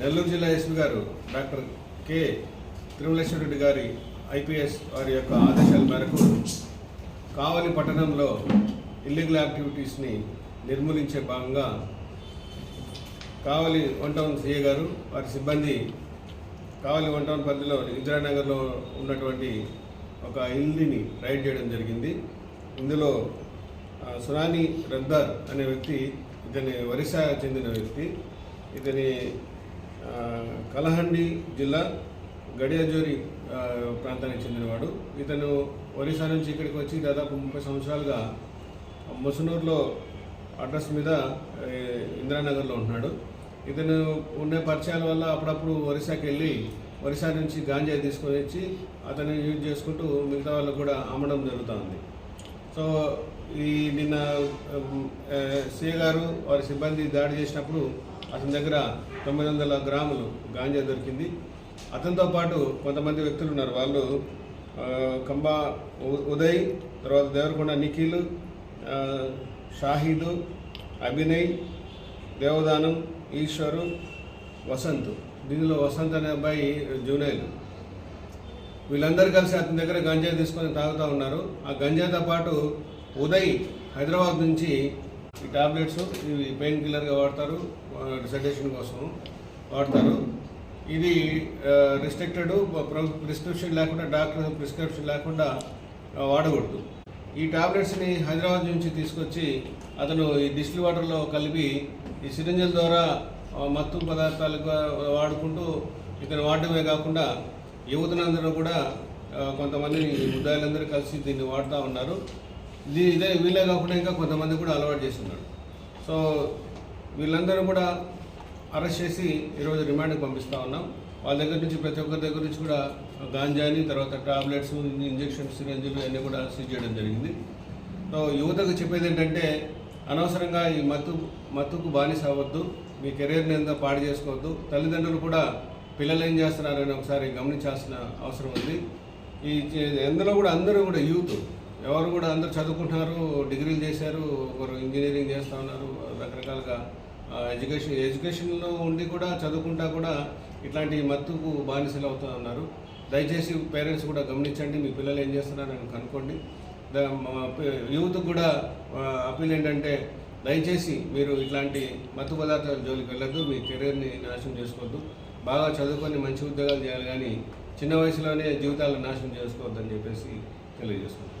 నెల్లూరు జిల్లా ఎస్పీ గారు doctor K. Tirumaleswara Reddy గారి ఐపీఎస్ వారి యొక్క ఆదేశాల మేరకు కావలి పట్టణంలో ఇల్లీగల్ యాక్టివిటీస్ని నిర్మూలించే భాగంగా కావలి వన్ టౌన్ సిఏ గారు వారి సిబ్బంది కావలి వన్ టౌన్ పరిధిలో ఇందిరానగర్లో ఉన్నటువంటి ఒక ఇల్లుని రైడ్ చేయడం జరిగింది. ఇందులో సునాని రద్దార్ అనే వ్యక్తి ఇతని ఒరిస్సా చెందిన వ్యక్తి ఇతని కలహండి జిల్లా గడియాజోరి ప్రాంతానికి చెందినవాడు. ఇతను ఒరిస్సా నుంచి ఇక్కడికి వచ్చి దాదాపు ముప్పై సంవత్సరాలుగా ముసునూరులో అడ్రస్ మీద ఇందిరానగర్లో ఉంటున్నాడు. ఇతను ఉండే పరిచయాల వల్ల అప్పుడప్పుడు ఒరిస్సాకి వెళ్ళి ఒరిస్సా నుంచి గాంజా తీసుకొని వచ్చి అతను యూజ్ చేసుకుంటూ మిగతా వాళ్ళు కూడా అమ్మడం జరుగుతూ ఉంది. సో ఈ నిన్న సీఏ గారు వారి సిబ్బంది దాడి చేసినప్పుడు అతని దగ్గర తొమ్మిది వందల గ్రాములు గాంజా దొరికింది. అతనితో పాటు కొంతమంది వ్యక్తులు ఉన్నారు. వాళ్ళు కంబా ఉదయ్ తర్వాత దేవరకొండ నిఖిల్ షాహీదు అభినయ్ దేవదానం ఈశ్వరు వసంత్. దీనిలో వసంత్ అనే అబ్బాయి జూనైల్ వీళ్ళందరూ కలిసి అతని దగ్గర గంజాయి తీసుకొని తాగుతూ ఉన్నారు. ఆ గంజాతో పాటు ఉదయ్ హైదరాబాద్ నుంచి ఈ టాబ్లెట్స్ ఇవి పెయిన్ కిల్లర్గా వాడతారు సెడేషన్ కోసం వాడతారు. ఇది రిస్ట్రిక్టెడ్ ప్రిస్క్రిప్షన్ లేకుండా డాక్టర్ ప్రిస్క్రిప్షన్ లేకుండా వాడకూడదు. ఈ టాబ్లెట్స్ని హైదరాబాద్ నుంచి తీసుకొచ్చి అతను ఈ డిస్టిల్ వాటర్లో కలిపి ఈ సిరింజల ద్వారా మత్తు పదార్థాలుగా వాడుకుంటూ ఇతను వాడటమే కాకుండా యువతనందరూ కూడా కొంతమంది ముద్దాయిలందరూ కలిసి దీన్ని వాడుతూ ఉన్నారు. ఇదే వీళ్ళే కాకుండా ఇంకా కొంతమంది కూడా అలవాటు చేస్తున్నారు. సో వీళ్ళందరూ కూడా అరెస్ట్ చేసి ఈరోజు రిమాండ్కి పంపిస్తూ ఉన్నాం. వాళ్ళ దగ్గర నుంచి ప్రతి ఒక్కరి దగ్గర నుంచి కూడా గాంజాని తర్వాత టాబ్లెట్స్ ఇంజక్షన్స్ సిరంజులు అన్నీ కూడా సీజ్ చేయడం జరిగింది. సో యువతకు చెప్పేది ఏంటంటే అనవసరంగా ఈ మత్తు మత్తుకు బానిస అవ్వద్దు మీ కెరీర్ని ఎంత పాడు చేసుకోవద్దు. తల్లిదండ్రులు కూడా పిల్లలు ఏం చేస్తున్నారని ఒకసారి గమనించాల్సిన అవసరం ఉంది. ఈ ఎందులో కూడా అందరూ కూడా యూత్ ఎవరు కూడా అందరూ చదువుకుంటున్నారు డిగ్రీలు చేశారు ఒకరు ఇంజనీరింగ్ చేస్తూ ఉన్నారు రకరకాలుగా ఎడ్యుకేషన్ ఎడ్యుకేషన్లో ఉండి కూడా చదువుకుంటా కూడా ఇట్లాంటి మత్తుకు బానిసలు అవుతూ ఉన్నారు. దయచేసి పేరెంట్స్ కూడా గమనించండి మీ పిల్లలు ఏం చేస్తున్నారని కనుక్కోండి. మా యూత్ కూడా అప్పీల్ ఏంటంటే దయచేసి మీరు ఇట్లాంటి మత్తు పదార్థాల జోలికి వెళ్ళద్దు మీ కెరీర్ని నాశనం చేసుకోవద్దు. బాగా చదువుకొని మంచి ఉద్యోగాలు చేయాలి కానీ చిన్న వయసులోనే జీవితాలను నాశనం చేసుకోవద్దని చెప్పేసి తెలియజేసుకుంటున్నాను.